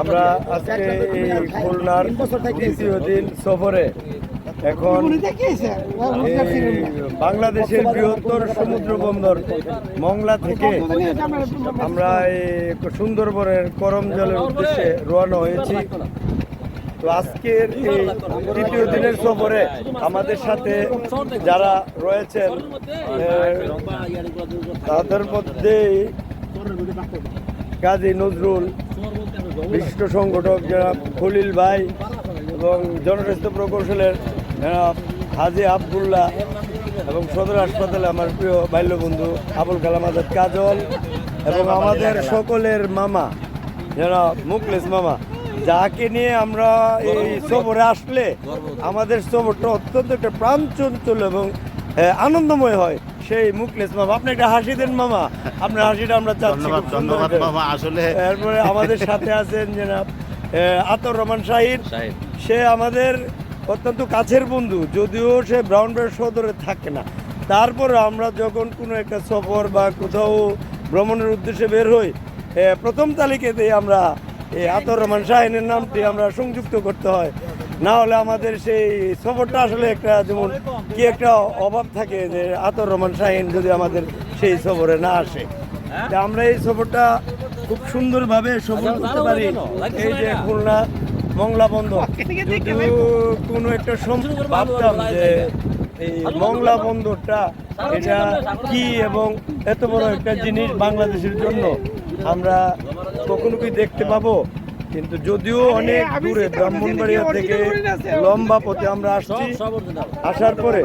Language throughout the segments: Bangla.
আমরা আজকে এই খুলনার দ্বিতীয় দিন সফরে এখন বাংলাদেশের বৃহত্তর সমুদ্র বন্দর মংলা থেকে আমরা এই সুন্দরবনের করম জলের উদ্দেশ্যে রওনা হয়েছি। তো আজকের এই তৃতীয় দিনের সফরে আমাদের সাথে যারা রয়েছেন তাদের মধ্যেই কাজী নজরুল, বিশিষ্ট সংগঠক যারা খলিল ভাই এবং জনস্বাস্থ্য প্রকৌশলের হাজি আবদুল্লাহ এবং সদর হাসপাতালে আমার প্রিয় বাল্যবন্ধু আবুল কালাম আজাদ কাজল এবং আমাদের সকলের মামা যারা মুকলেশ মামা। যাকে নিয়ে আমরা এই সফরে আসলে আমাদের সফরটা অত্যন্ত একটা প্রাণচঞ্চল এবং আনন্দময় হয়। সেই মুকলেশ মামা আপনি একটা হাসি দেন মামা। আপনার হাসিটা আমরা চাচ্ছি ধন্যবাদ। মামা আসলে এরপরে আমাদের সাথে আছেন জনাব আতর রহমান শাহিদ সে আমাদের অত্যন্ত কাছের বন্ধু যদিও সে ব্রাউন ব্রাউন সদরে থাকে না। তারপর আমরা যখন কোনো একটা সফর বা কোথাও ভ্রমণের উদ্দেশ্যে বের হই প্রথম তালিকাতেই আমরা এই আতর রহমান শাহিনের নামটি আমরা সংযুক্ত করতে হয়। না হলে আমাদের সেই সফরটা আসলে একটা যেমন কি একটা অভাব থাকে যে আতর রহমান শাহিন যদি আমাদের সেই সফরে না আসে? তা আমরা এই সফরটা খুব সুন্দরভাবে সফর করতে পারি। এই যে খুলনা মংলা বন্দর। যদিও কোনো একটা ভাবতাম যে এই মংলা বন্দরটা এটা কি এবং এত বড় একটা জিনিস বাংলাদেশের জন্য আমরা কখনো কি দেখতে পাবো? কিন্তু যদিও অনেক দূরে ব্রাহ্মণবাড়িয়া থেকে লম্বা পথে আমরা আসছি। আসার পরে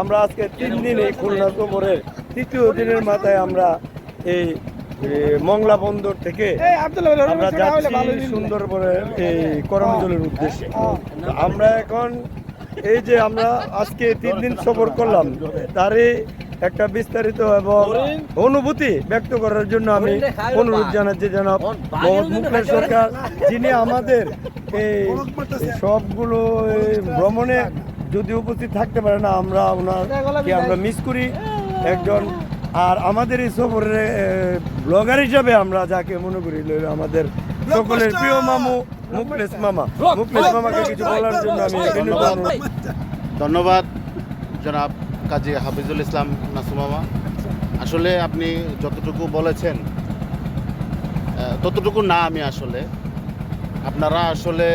আমরা আজকে তিন দিন এই খুলনা সফরের তৃতীয় দিনের মাথায় আমরা এই মংলা বন্দর থেকে আমরা যাচ্ছি সুন্দরবনের এই করমজলের উদ্দেশ্যে। আমরা এখন এই যে আমরা আজকে তিন দিন সফর করলাম তারই একটা বিস্তারিত এবং অনুভূতি ব্যক্ত করার জন্য আমি অনুরোধ জানাচ্ছি জনাব মোহাম্মদ সরকার যিনি আমাদের এই সবগুলো ভ্রমণে যদি উপস্থিত থাকতে পারে না আমরা ওনারকে আমরা মিস করি। একজন আর আমাদের এই সফরের ব্লগার হিসাবে আমরা যাকে মনে করি লইলো আমাদের সকলের প্রিয় মামু মুকলেশ মামা। মুকলেশ মামাকে কিছু বলার জন্য আমি ধন্যবাদ জনাব। কাজী হাফিজুল ইসলাম নাসুমামা, আসলে আপনি যতটুকু বলেছেন ততটুকু না আমি আসলে। আপনারা আসলে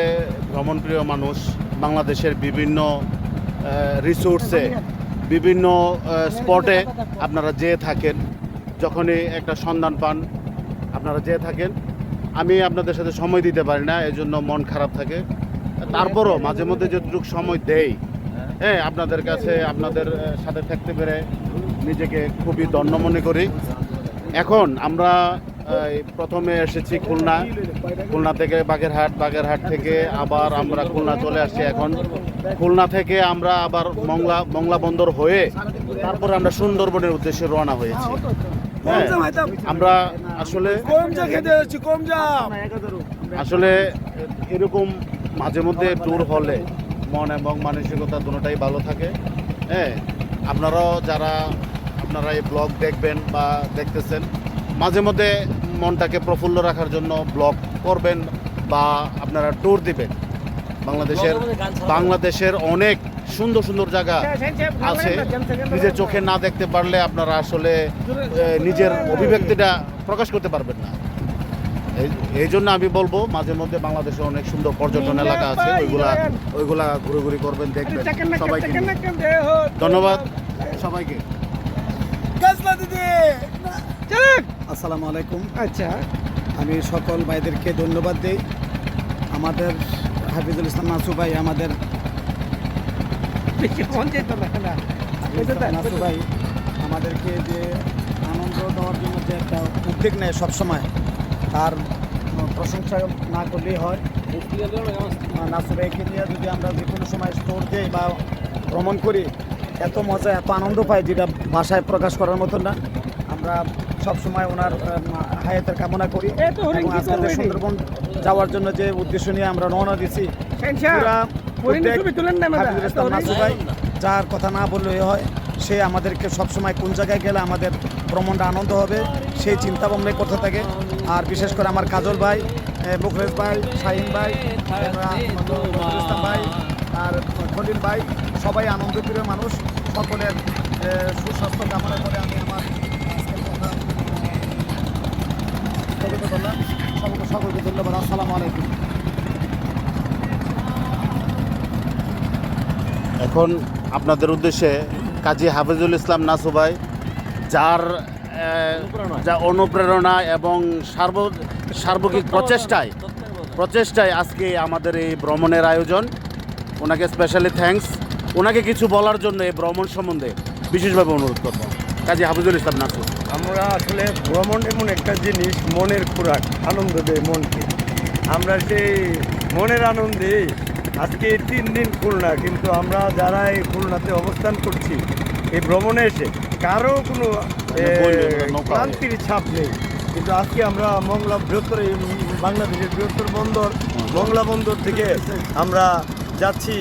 ভ্রমণপ্রিয় মানুষ, বাংলাদেশের বিভিন্ন রিসোর্সে বিভিন্ন স্পটে আপনারা যেয়ে থাকেন, যখনই একটা সন্ধান পান, আপনারা যেয়ে থাকেন। আমি আপনাদের সাথে সময় দিতে পারি না, এজন্য মন খারাপ থাকে। তারপরও মাঝে মধ্যে যতটুকু সময় দেই হ্যাঁ আপনাদের কাছে আপনাদের সাথে থাকতে পেরে নিজেকে খুবই ধন্য মনে করি। এখন আমরা প্রথমে এসেছি খুলনা। খুলনা থেকে বাগেরহাট বাগেরহাট থেকে আবার আমরা খুলনা চলে আসছি এখন। খুলনা থেকে আমরা আবার মংলা মংলা বন্দর হয়ে তারপরে আমরা সুন্দরবনের উদ্দেশ্যে রওনা হয়েছি। হ্যাঁ, আমরা আসলে আসলে এরকম মাঝে মধ্যে ট্যুর হলে মন এবং মানসিকতা দুটোটাই ভালো থাকে। হ্যাঁ আপনারাও যারা আপনারা এই ব্লগ দেখবেন বা দেখতেছেন মাঝে মধ্যে মনটাকে প্রফুল্ল রাখার জন্য ব্লগ করবেন বা আপনারা ট্যুর দিবেন। বাংলাদেশের বাংলাদেশের অনেক সুন্দর সুন্দর জায়গা আছে। নিজের চোখে না দেখতে পারলে আপনারা আসলে নিজের অভিব্যক্তিটা প্রকাশ করতে পারবেন না। এই- এই জন্য আমি বলব মাঝে মধ্যে বাংলাদেশে অনেক সুন্দর পর্যটন এলাকা আছে ওইগুলা ওইগুলা ঘুরে করবেন দেখবেন। সবাইকে ধন্যবাদ সবাইকে। আসসালামু আলাইকুম। আচ্ছা। আমি সকল ভাইদেরকে ধন্যবাদ দিই। আমাদের হাফিজুল ইসলাম নাসু ভাই আমাদের নাসু ভাই আমাদেরকে যে আনন্দ দেওয়ার জন্য যে একটা উদ্যোগ নেয় সবসময় তার প্রশংসা না করলেই হয়। আহ, নাসু ভাইকে নিয়ে যদি আমরা যে কোনো সময় স্টোর দিই বা ভ্রমণ করি এত মজা এত আনন্দ পাই যেটা ভাষায় প্রকাশ করার মতো না। আমরা সবসময় ওনার আহ, হায়াতের কামনা করি। এবং আজকে? সুন্দরবন যাওয়ার জন্য যে উদ্দেশ্য নিয়ে আমরা রওনা দিছি যার কথা না বললেই হয় সে আমাদেরকে সবসময় কোন জায়গায় গেলে আমাদের ভ্রমণটা আনন্দ হবে। সেই চিন্তা ভাবনাই করতে থাকে। আর বিশেষ করে আমার কাজল ভাই মুখলেশ ভাই, শাহিন ভাই ভাই, আর খলিল ভাই, সবাই আনন্দপ্রিয় মানুষ। সকলের সুস্বাস্থ্য কামনা করে আমি আমার সকলকে ধন্যবাদ। আসসালামু আলাইকুম। এখন আপনাদের উদ্দেশ্যে কাজী হাফিজুল ইসলাম নাসু ভাই, যার যা অনুপ্রেরণা এবং সার্ব সার্বক্ষিক প্রচেষ্টায় প্রচেষ্টায় আজকে আমাদের এই ভ্রমণের আয়োজন। ওনাকে স্পেশালি থ্যাঙ্কস ওনাকে কিছু বলার জন্য এই ভ্রমণ সম্বন্ধে বিশেষভাবে অনুরোধ করব। কাজী হাফিজুল ইসলাম নাসু আমরা আসলে ভ্রমণ এমন একটা জিনিস মনের খোরাক আনন্দ দেয় মনকে। আমরা সেই মনের আনন্দে আজকে তিন দিন খুলনা কিন্তু আমরা যারা এই খুলনাতে অবস্থান করছি এই ভ্রমণে এসে কারও কোনো ক্লান্তির ছাপ নেই। কিন্তু আজকে আমরা মংলা বৃহত্তর এই বাংলাদেশের বৃহত্তর বন্দর মংলা বন্দর থেকে আমরা যাচ্ছি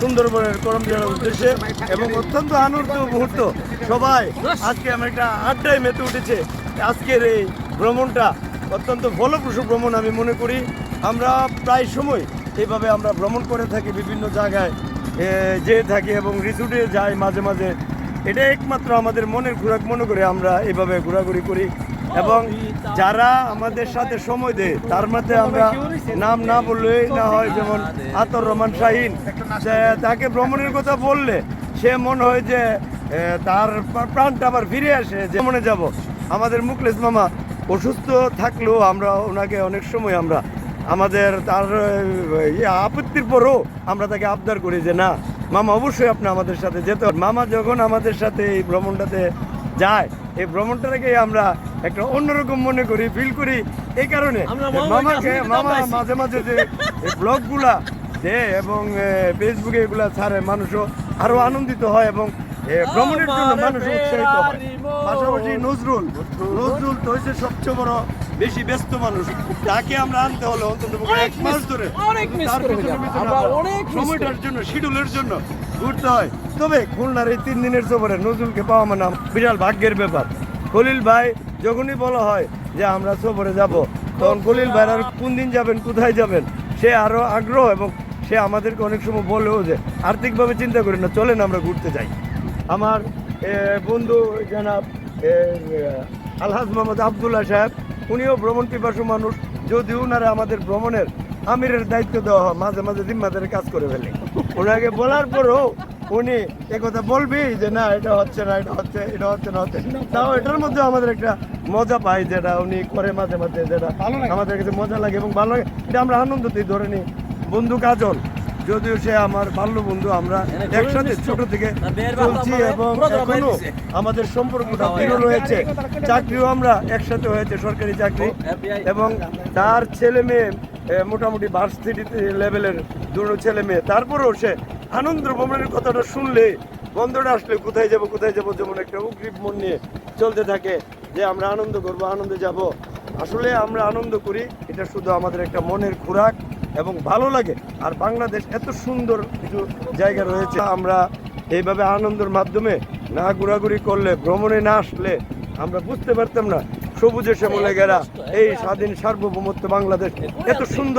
সুন্দরবনের করমজেলার উদ্দেশ্যে এবং অত্যন্ত আনন্দ মুহূর্ত। সবাই আজকে আমার একটা আড্ডায় মেতে উঠেছে। আজকের এই ভ্রমণটা অত্যন্ত ফলপ্রসূ ভ্রমণ আমি মনে করি। আমরা প্রায় সময় এইভাবে আমরা ভ্রমণ করে থাকি বিভিন্ন জায়গায় যেয়ে থাকি এবং রিসুটে যাই মাঝে মাঝে। এটা একমাত্র আমাদের মনের ঘোরাক মনে করে আমরা এভাবে ঘোরাঘুরি করি। এবং যারা আমাদের সাথে সময় দেয়, তার মধ্যে আমরা নাম না বললেই না হয় যেমন আতর রহমান শাহিন তাকে ভ্রমণের কথা বললে সে মনে হয় যে তার প্রাণটা আবার ফিরে আসে যে মনে যাব। আমাদের মুকলেশ মামা অসুস্থ থাকলেও আমরা ওনাকে অনেক সময় আমরা আমাদের তার আপত্তির পরও আমরা তাকে আবদার করি যে না মামা অবশ্যই আপনি আমাদের সাথে যেতে মামা যখন আমাদের সাথে এই ভ্রমণটাতে যায় এই ভ্রমণটাকে আমরা একটা অন্যরকম মনে করি ফিল করি। এই কারণে মামাকে মামা মাঝে মাঝে যে ব্লগগুলা দেয় এবং ফেসবুকে এগুলা ছাড়ে মানুষও আরও আনন্দিত হয় এবং ভ্রমণের জন্য মানুষ উৎসাহিত হয়। পাশাপাশি নজরুল নজরুল তো হচ্ছে সবচেয়ে বড় বেশি ব্যস্ত মানুষ তাকে আমরা আনতে হলে অন্তত অনেক এক মাস ধরে অনেক সময়টার জন্য শিডিউলের জন্য ঘুরতে হয়। তবে খুলনার এই তিন দিনের সফরে নজরুলকে পাওয়া মানে বিশাল ভাগ্যের ব্যাপার। খলিল ভাই যখনই বলা হয় যে আমরা সফরে যাব তখন খলিল ভাই আর কোন দিন যাবেন কোথায় যাবেন? সে আরও আগ্রহ এবং সে আমাদেরকে অনেক সময় বলেও যে আর্থিকভাবে চিন্তা করি না চলেন আমরা ঘুরতে যাই। আমার বন্ধু জানাব আলহাজ মোহাম্মদ আবদুল্লাহ সাহেব উনিও ভ্রমণ পিপাসু মানুষ যদিও ওনারা আমাদের ভ্রমণের আমিরের দায়িত্ব দেওয়া হয় মাঝে মাঝে জিম্মাদারের কাজ করে ফেলে। ওনাকে বলার পরও উনি একথা বলবি যে না এটা হচ্ছে না এটা হচ্ছে এটা হচ্ছে না হচ্ছে তাও এটার মধ্যে আমাদের একটা মজা পাই যেটা উনি করে মাঝে মাঝে যেটা আমাদের কাছে মজা লাগে এবং ভালো লাগে। এটা আমরা আনন্দ আনন্দতেই ধরে নিই বন্ধু কাজল। যদিও সে আমার বাল্য বন্ধু আমরা একসাথে ছোট থেকে চলছি এবং এখনও আমাদের সম্পর্কটা দৃঢ় রয়েছে। চাকরিও আমরা একসাথে হয়েছে সরকারি চাকরি। এবং তার ছেলে মেয়ে মোটামুটি ভার্সিটি লেভেলের দুটো ছেলে মেয়ে। তারপরেও সে আনন্দ ভ্রমণের কথাটা শুনলে বন্ধটা আসলে কোথায় যাব কোথায় যাব যেমন একটা উগ্রীব মন নিয়ে চলতে থাকে যে আমরা আনন্দ করব আনন্দে যাব। আসলে আমরা আনন্দ করি, এটা শুধু আমাদের একটা মনের খোরাক এবং ভালো লাগে। আর বাংলাদেশ এত সুন্দর কিছু জায়গা রয়েছে, আমরা এইভাবে আনন্দের মাধ্যমে না ঘোরাঘুরি করলে, ভ্রমণে না আসলে আমরা বুঝতে পারতাম না। সবুজে শ্যামলে গেরা এই স্বাধীন সার্বভৌমত্ব বাংলাদেশ, এত সুন্দর